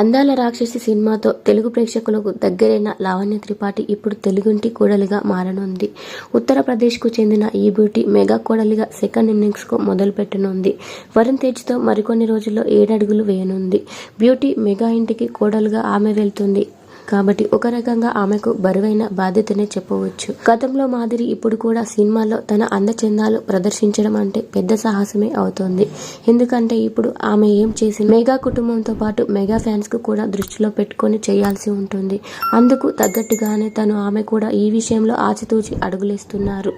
అందాల రాక్షసి సినిమాతో తెలుగు ప్రేక్షకులకు దగ్గరైన లావణ్య త్రిపాఠి ఇప్పుడు తెలుగుంటి కోడలిగా మారనుంది. ఉత్తరప్రదేశ్కు చెందిన ఈ బ్యూటీ మెగా కోడలిగా సెకండ్ ఇన్నింగ్స్కు మొదలు పెట్టనుంది వరుణ్ తేజ్తో మరికొన్ని రోజుల్లో ఏడడుగులు వేయనుంది. బ్యూటీ మెగా ఇంటికి కోడలుగా ఆమె వెళ్తుంది. కాబట్టి ఒక రకంగా ఆమెకు బరువైన బాధ్యతనే చెప్పవచ్చు. గతంలో మాదిరి ఇప్పుడు కూడా సినిమాల్లో తన అందచందాలు ప్రదర్శించడం అంటే పెద్ద సాహసమే అవుతోంది. ఎందుకంటే ఇప్పుడు ఆమె ఏం చేసి మెగా కుటుంబంతో పాటు మెగా ఫ్యాన్స్కు కూడా దృష్టిలో పెట్టుకొని చేయాల్సి ఉంటుంది. అందుకు తగ్గట్టుగానే తను ఆమె కూడా ఈ విషయంలో ఆచితూచి అడుగులేస్తున్నారు.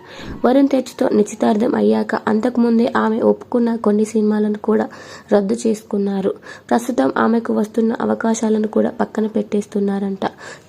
వరుణ్ తేజ్తో నిశ్చితార్థం అయ్యాక అంతకుముందే ఆమె ఒప్పుకున్న కొన్ని సినిమాలను కూడా రద్దు చేసుకున్నారు. ప్రస్తుతం ఆమెకు వస్తున్న అవకాశాలను కూడా పక్కన పెట్టేస్తున్నారంట.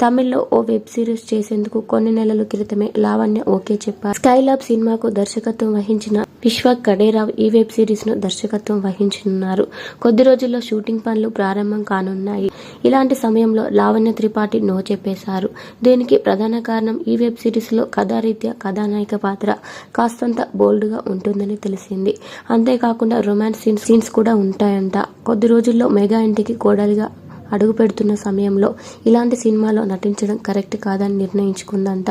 తమిళ్ళో ఓ వెబ్ సిరీస్ చేసేందుకు కొన్ని నెలల క్రితమే లావణ్య ఓకే చెప్పారు. స్కైలాబ్ సినిమాకు దర్శకత్వం వహించిన విశ్వ కడేరావ్ ఈ వెబ్ సిరీస్ను దర్శకత్వం వహించనున్నారు. కొద్ది రోజుల్లో షూటింగ్ పనులు ప్రారంభం కానున్నాయి. ఇలాంటి సమయంలో లావణ్య త్రిపాఠి నో చెప్పేశారు. దీనికి ప్రధాన కారణం ఈ వెబ్ సిరీస్లో కథారీత్యా కథానాయక పాత్ర కాస్తంత బోల్డ్గా ఉంటుందని తెలిసింది. అంతేకాకుండా రొమాన్స్ సీన్స్ సీన్స్ కూడా ఉంటాయంట. కొద్ది రోజుల్లో మెగా ఇంటికి కోడలిగా అడుగు పెడుతున్న సమయంలో ఇలాంటి సినిమాలో నటించడం కరెక్ట్ కాదని నిర్ణయించుకుందంట.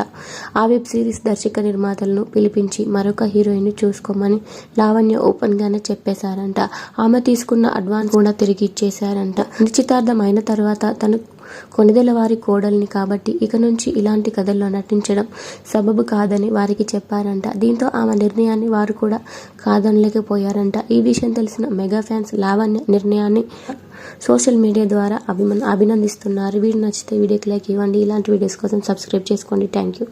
ఆ వెబ్ సిరీస్ దర్శక నిర్మాతలను పిలిపించి మరొక హీరోయిన్ చూసుకోమని లావణ్య ఓపెన్ గానే చెప్పేశారంట. ఆమె తీసుకున్న అడ్వాన్స్ కూడా తిరిగి ఇచ్చేశారంట. నిశ్చితార్థం అయిన తర్వాత తను కొనిదెల వారి కోడల్ని కాబట్టి ఇక నుంచి ఇలాంటి కథల్లో నటించడం సబబు కాదని వారికి చెప్పారంట. దీంతో ఆమె నిర్ణయాన్ని వారు కూడా కాదనలేకపోయారంట. ఈ విషయం తెలిసిన మెగా ఫ్యాన్స్ లావణ్య నిర్ణయాన్ని సోషల్ మీడియా ద్వారా అభిమన్ అభినందిస్తున్నారు. వీడియో నచ్చితే వీడియోకి లైక్ ఇవ్వండి. ఇలాంటి వీడియోస్ కోసం సబ్స్క్రైబ్ చేసుకోండి. Thank you.